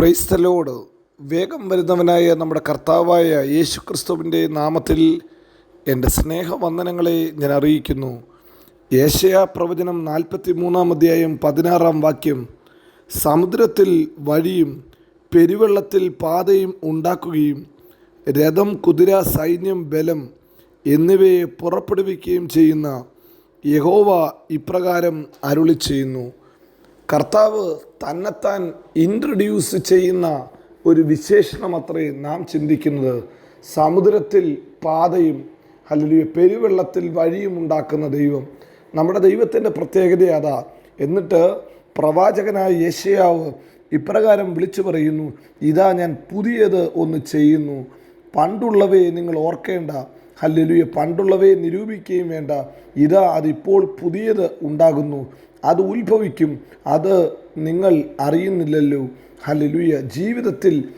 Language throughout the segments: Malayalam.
ക്രൈസ്തലോട് വേഗം വരുന്നവനായ നമ്മുടെ കർത്താവായ യേശു ക്രിസ്തുവിന്റെ നാമത്തിൽ എന്റെ സ്നേഹവന്ദനങ്ങളെ ഞാൻ അറിയിക്കുന്നു. ഏഷ്യ പ്രവചനം നാൽപ്പത്തി മൂന്നാം അധ്യായം പതിനാറാം വാക്യം. സമുദ്രത്തിൽ വഴിയും പെരുവെള്ളത്തിൽ പാതയും ഉണ്ടാക്കുകയും രഥം കുതിര സൈന്യം ബലം എന്നിവയെ പുറപ്പെടുവിക്കുകയും ചെയ്യുന്ന യഹോവ ഇപ്രകാരം അരുളി ചെയ്യുന്നു കർത്താവ് തന്നെത്താൻ ഇൻട്രൊഡ്യൂസ് ചെയ്യുന്ന ഒരു വിശേഷണം അത്രേ നാം ചിന്തിക്കുന്നത്. സമുദ്രത്തിൽ പാതയും അല്ലെങ്കിൽ പെരുവെള്ളത്തിൽ വഴിയും ഉണ്ടാക്കുന്ന ദൈവം. നമ്മുടെ ദൈവത്തിന്റെ പ്രത്യേകത അതാ. എന്നിട്ട് പ്രവാചകനായ യേശയാവ് ഇപ്രകാരം വിളിച്ചു പറയുന്നു ഇതാ ഞാൻ പുതിയത് ഒന്ന് ചെയ്യുന്നു. പണ്ടുള്ളവയെ നിങ്ങൾ ഓർക്കേണ്ട. ഹല്ലേലൂയ. പണ്ടുള്ളവയെ നിരൂപിക്കുകയും വേണ്ട. ഇതാ അതിപ്പോൾ പുതിയത് ഉണ്ടാകുന്നു. അത് ഉത്ഭവിക്കും. അത് നിങ്ങൾ അറിയുന്നില്ലല്ലോ. ഹല്ലേലൂയ. ജീവിതത്തിൽ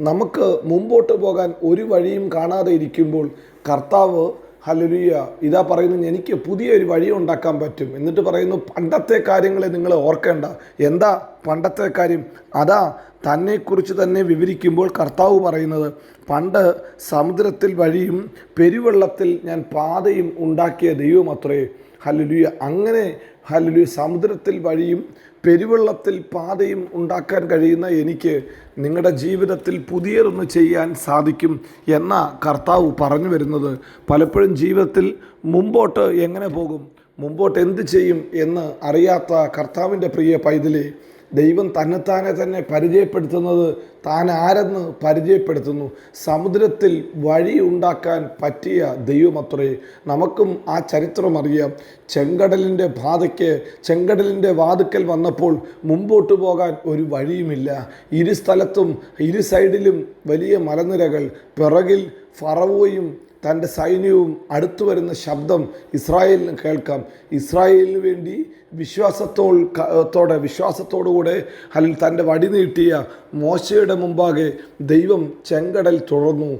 നമുക്ക് മുമ്പോട്ട് പോകാൻ ഒരു വഴിയും കാണാതെ ഇരിക്കുമ്പോൾ കർത്താവ് ഹല്ലേലൂയ. ഇതാ പറയുന്നു എനിക്ക് പുതിയൊരു വഴി ഉണ്ടാക്കാൻ പറ്റും. എന്നിട്ട് പറയുന്നു പണ്ടത്തെ കാര്യങ്ങളെ നിങ്ങൾ ഓർക്കേണ്ട. എന്താ പണ്ടത്തെ കാര്യം? അതാ തന്നെക്കുറിച്ച് തന്നെ വിവരിക്കുമ്പോൾ കർത്താവ് പറയുന്നത് പണ്ട് സമുദ്രത്തിൽ വഴിയും പെരുവെള്ളത്തിൽ ഞാൻ പാതയും ഉണ്ടാക്കിയ ദൈവം അത്രേ. ഹലുലിയ അങ്ങനെ ഹലുലിയ സമുദ്രത്തിൽ വഴിയും പെരുവെള്ളത്തിൽ പാതയും ഉണ്ടാക്കാൻ കഴിയുന്ന എനിക്ക് നിങ്ങളുടെ ജീവിതത്തിൽ പുതിയതൊന്ന് ചെയ്യാൻ സാധിക്കും എന്ന കർത്താവ് പറഞ്ഞു വരുന്നത്. പലപ്പോഴും ജീവിതത്തിൽ മുമ്പോട്ട് എങ്ങനെ പോകും മുമ്പോട്ട് എന്ത് ചെയ്യും എന്ന് അറിയാത്ത കർത്താവിന്റെ പ്രിയ പൈതലെ ദൈവം തന്നെത്താനെ തന്നെ പരിചയപ്പെടുത്തുന്നത് താൻ ആരെന്ന് പരിചയപ്പെടുത്തുന്നു. സമുദ്രത്തിൽ വഴി ഉണ്ടാക്കാൻ പറ്റിയ ദൈവമത്രേ നമുക്കും ആ ചരിത്രം അറിയാം. ചെങ്കടലിന്റെ ബാധയ്ക്ക് ചെങ്കടലിന്റെ വാതുക്കൽ വന്നപ്പോൾ മുമ്പോട്ട് പോകാൻ ഒരു വഴിയുമില്ല. ഇരു സ്ഥലത്തും ഇരു സൈഡിലും വലിയ മലനിരകൾ പിറകിൽ ഫറവോയും തന്റെ സൈന്യവും അടുത്തു വരുന്ന ശബ്ദം ഇസ്രായേലിന് കേൾക്കാം. ഇസ്രായേലിന് വേണ്ടി വിശ്വാസത്തോടെ വിശ്വാസത്തോടുകൂടെ അല്ലെങ്കിൽ തന്റെ വടി നീട്ടിയ മോശയുടെ മുമ്പാകെ ദൈവം ചെങ്കടൽ തുറന്നു.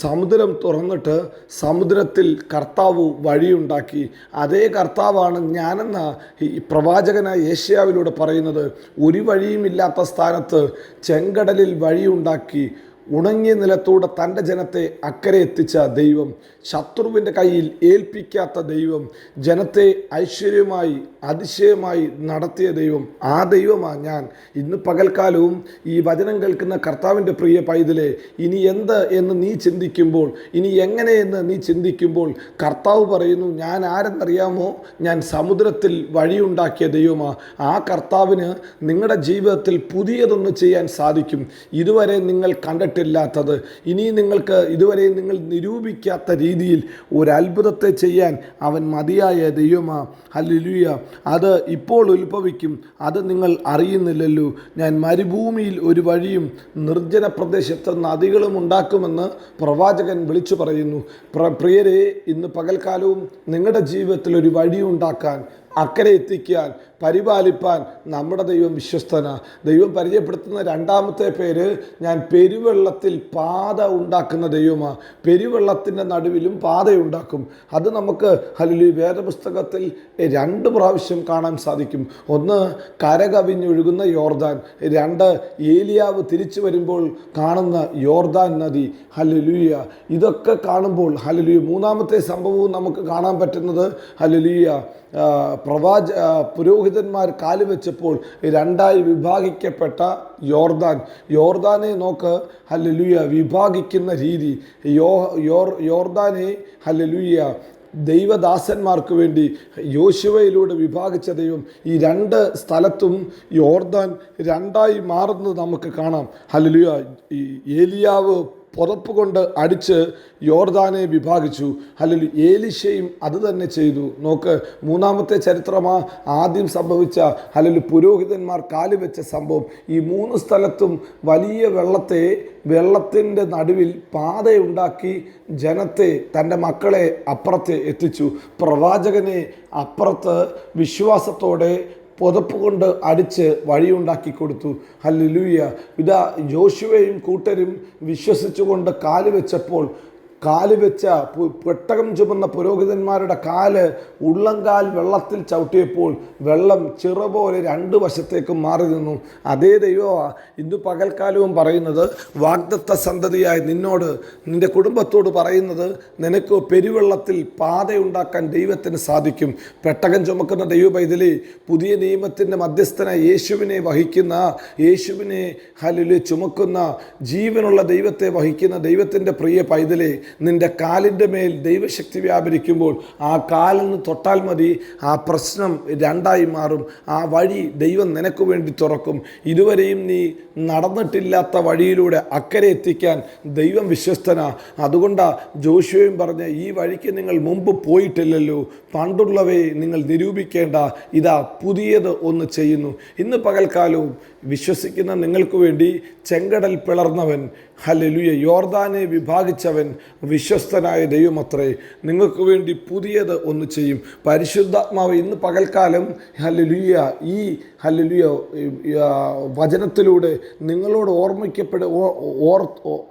സമുദ്രം തുറന്നിട്ട് സമുദ്രത്തിൽ കർത്താവ് വഴിയുണ്ടാക്കി. അതേ കർത്താവാണ് ഞാനെന്ന ഈ പ്രവാചകനായ ഏഷ്യാവിലൂടെ പറയുന്നത്. ഒരു വഴിയുമില്ലാത്ത സ്ഥാനത്ത് ചെങ്കടലിൽ വഴിയുണ്ടാക്കി. ഉണങ്ങിയ നിലത്തൂടെ തന്റെ ജനത്തെ അക്കരെ എത്തിച്ച ദൈവം ശത്രുവിന്റെ കയ്യിൽ ഏൽപ്പിക്കാത്ത ദൈവം ജനത്തെ ഐശ്വര്യമായി അതിശയമായി നടത്തിയ ദൈവം. ആ ദൈവമാണ് ഞാൻ. ഇന്ന് പകൽക്കാലവും ഈ വചനം കേൾക്കുന്ന കർത്താവിന്റെ പ്രിയ പൈതലെ ഇനി എന്ത് എന്ന് നീ ചിന്തിക്കുമ്പോൾ ഇനി എങ്ങനെയെന്ന് നീ ചിന്തിക്കുമ്പോൾ കർത്താവ് പറയുന്നു ഞാൻ ആരെന്നറിയാമോ? ഞാൻ സമുദ്രത്തിൽ വഴിയുണ്ടാക്കിയ ദൈവമാണ് ആ കർത്താവിന് നിങ്ങളുടെ ജീവിതത്തിൽ പുതിയതൊന്ന് ചെയ്യാൻ സാധിക്കും. ഇതുവരെ നിങ്ങൾ കണ്ടിട്ടില്ലാത്തത് ഇനി നിങ്ങൾക്ക് ഇതുവരെ നിങ്ങൾ നിരൂപിക്കാത്ത രീതിയിൽ ഒരു അത്ഭുതത്തെ ചെയ്യാൻ അവൻ മതിയായ ദൈവമാ ഹല്ലേലൂയ. അത് ഇപ്പോൾ ഉത്ഭവിക്കും. അത് നിങ്ങൾ അറിയുന്നില്ലല്ലോ. ഞാൻ മരുഭൂമിയിൽ ഒരു വഴിയും നിർജന പ്രദേശത്ത് നദികളും ഉണ്ടാക്കുമെന്ന് പ്രവാചകൻ വിളിച്ചു പറയുന്നു. പ്ര പ്രിയരെ ഇന്ന് പകൽക്കാലവും നിങ്ങളുടെ ജീവിതത്തിൽ ഒരു വഴി ഉണ്ടാക്കാൻ അക്കരെ എത്തിക്കാൻ പരിപാലിപ്പാൻ നമ്മുടെ ദൈവം വിശ്വസ്തന. ദൈവം പരിചയപ്പെടുത്തുന്ന രണ്ടാമത്തെ പേര് ഞാൻ പെരുവെള്ളത്തിൽ പാത ഉണ്ടാക്കുന്ന ദൈവമാണ് പെരുവെള്ളത്തിന്റെ നടുവിലും പാതയുണ്ടാക്കും അത് നമുക്ക് ഹലിലി വേദപുസ്തകത്തിൽ രണ്ട് പ്രാവശ്യം കാണാൻ സാധിക്കും. ഒന്ന് കരകവിഞ്ഞൊഴുകുന്ന യോർദാൻ. രണ്ട് ഏലിയാവ് തിരിച്ചു വരുമ്പോൾ കാണുന്ന യോർദാൻ നദി. ഹലലുയ ഇതൊക്കെ കാണുമ്പോൾ ഹലലുയ മൂന്നാമത്തെ സംഭവവും നമുക്ക് കാണാൻ പറ്റുന്നത് ഹലലുയ പ്രവാച പുരോഹിതന്മാർ കാലുവെച്ചപ്പോൾ രണ്ടായി വിഭാഗിക്കപ്പെട്ട യോർദാൻ. യോർദാനെ നോക്ക് ഹല്ലലുയ വിഭാഗിക്കുന്ന രീതി. യോ യോർ യോർദാനെ ഹല്ലലുയ ദൈവദാസന്മാർക്ക് വേണ്ടി യോശുവയിലൂടെ വിഭാഗിച്ച ദൈവം. ഈ രണ്ട് സ്ഥലത്തും യോർദാൻ രണ്ടായി മാറുന്നത് നമുക്ക് കാണാം. ഹലലുയ ഏലിയാവ് പുതപ്പ് കൊണ്ട് അടിച്ച് യോർദാനെ വിഭാഗിച്ചു. അല്ലെങ്കിൽ ഏലിശയും അത് തന്നെ ചെയ്തു. നോക്ക് മൂന്നാമത്തെ ചരിത്രമാ ആദ്യം സംഭവിച്ച അല്ലെങ്കിൽ പുരോഹിതന്മാർ കാലുവെച്ച സംഭവം. ഈ മൂന്ന് സ്ഥലത്തും വലിയ വെള്ളത്തെ വെള്ളത്തിന്റെ നടുവിൽ പാതയുണ്ടാക്കി ജനത്തെ തന്റെ മക്കളെ അപ്പുറത്ത് എത്തിച്ചു. പ്രവാചകനെ അപ്പുറത്ത് വിശ്വാസത്തോടെ പുതപ്പ് കൊണ്ട് അടിച്ച് വഴിയുണ്ടാക്കി കൊടുത്തു. ഹല്ലുലൂയ. ഇതാ ജോഷുവയും കൂട്ടരും വിശ്വസിച്ചുകൊണ്ട് കാൽ വെച്ചപ്പോൾ കാൽ വെച്ച പെട്ടകം ചുമന്ന പുരോഹിതന്മാരുടെ കാൽ ഉള്ളംകാൽ വെള്ളത്തിൽ ചവിട്ടിയപ്പോൾ വെള്ളം ചിറ പോലെ രണ്ട് വശത്തേക്കും മാറി നിന്നു. അതേ ദൈവമാണ് ഇന്ന് പകൽക്കാലവും പറയുന്നത് വാഗ്ദത്ത സന്തതിയായി നിന്നോട് നിന്റെ കുടുംബത്തോട് പറയുന്നത് നിനക്ക് പെരുവെള്ളത്തിൽ പാതയുണ്ടാക്കാൻ ദൈവത്തിന് സാധിക്കും. പെട്ടകം ചുമക്കുന്ന ദൈവ പൈതലി പുതിയ നിയമത്തിന്റെ മധ്യസ്ഥനായ യേശുവിനെ വഹിക്കുന്ന യേശുവിനെ ഹലിലെ ചുമക്കുന്ന ജീവനുള്ള ദൈവത്തെ വഹിക്കുന്ന ദൈവത്തിന്റെ പ്രിയ പൈതലെ നിന്റെ കാലിന്റെ മേൽ ദൈവശക്തി വ്യാപരിക്കുമ്പോൾ ആ കാലിന് തൊട്ടാൽ മതി. ആ പ്രശ്നം രണ്ടായി മാറും. ആ വഴി ദൈവം നിനക്ക് വേണ്ടി തുറക്കും. ഇതുവരെയും നീ നടന്നിട്ടില്ലാത്ത വഴിയിലൂടെ അക്കരെ എത്തിക്കാൻ ദൈവം വിശ്വസ്തനാ. അതുകൊണ്ടാ ജോഷുവയും പറഞ്ഞ ഈ വഴിക്ക് നിങ്ങൾ മുമ്പ് പോയിട്ടില്ലല്ലോ. പണ്ടുള്ളവയെ നിങ്ങൾ നിരൂപിക്കേണ്ട. ഇതാ പുതിയത് ഒന്ന് ചെയ്യുന്നു. ഇന്ന് പകൽക്കാലവും വിശ്വസിക്കുന്ന നിങ്ങൾക്ക് വേണ്ടി ചെങ്കടൽ പിളർന്നവൻ ഹലലുയ യോർദാനെ വിഭാഗിച്ചവൻ വിശ്വസ്തനായ ദൈവമത്രേ നിങ്ങൾക്ക് വേണ്ടി പുതിയത് ഒന്ന് ചെയ്യും. പരിശുദ്ധാത്മാവ് ഇന്ന് പകൽക്കാലം ഹലലുയ ഈ ഹലലുയ വചനത്തിലൂടെ നിങ്ങളോട് ഓർമ്മിക്കപ്പെട ഓർ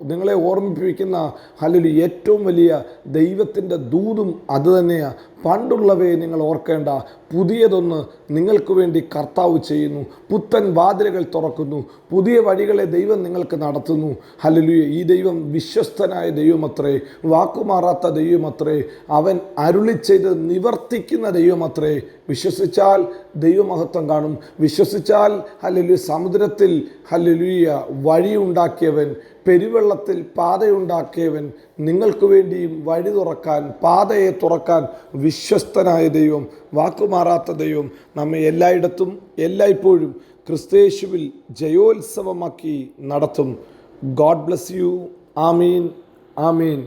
നിങ്ങളെ ഓർമ്മിപ്പിക്കുന്ന ഹലലു ഏറ്റവും വലിയ ദൈവത്തിന്റെ ദൂതും അതുതന്നെയാണ് പണ്ടുള്ളവയെ നിങ്ങൾ ഓർക്കേണ്ട പുതിയതൊന്ന് നിങ്ങൾക്ക് വേണ്ടി കർത്താവ് ചെയ്യുന്നു. പുത്തൻ വാതിലുകൾ തുറക്കുന്നു. പുതിയ വഴികളെ ദൈവം നിങ്ങൾക്ക് നടത്തുന്നു. ഹലലുയ ഈ ദൈവം വിശ്വസ്തനായ ദൈവമത്രേ വാക്കുമാറാത്ത ദൈവമത്രേ അവൻ അരുളി ചെയ്ത് നിവർത്തിക്കുന്ന ദൈവമത്രേ. വിശ്വസിച്ചാൽ ദൈവമഹത്വം കാണും. വിശ്വസിച്ചാൽ ഹലലു സമുദ്രത്തിൽ ഹലലുയ വഴിയുണ്ടാക്കിയവൻ പെരുവെള്ളത്തിൽ പാതയുണ്ടാക്കിയവൻ നിങ്ങൾക്ക് വേണ്ടിയും വഴി തുറക്കാൻ പാതയെ തുറക്കാൻ വിശ്വസ്തനായ ദൈവം വാക്കുമാറാത്ത ദൈവം നമ്മെ എല്ലായിടത്തും എല്ലായ്പ്പോഴും ക്രിസ്തേശുവിൽ ജയോത്സവമാക്കി നടത്തും. ഗോഡ് ബ്ലസ് യു ആമീൻ. ആമീൻ.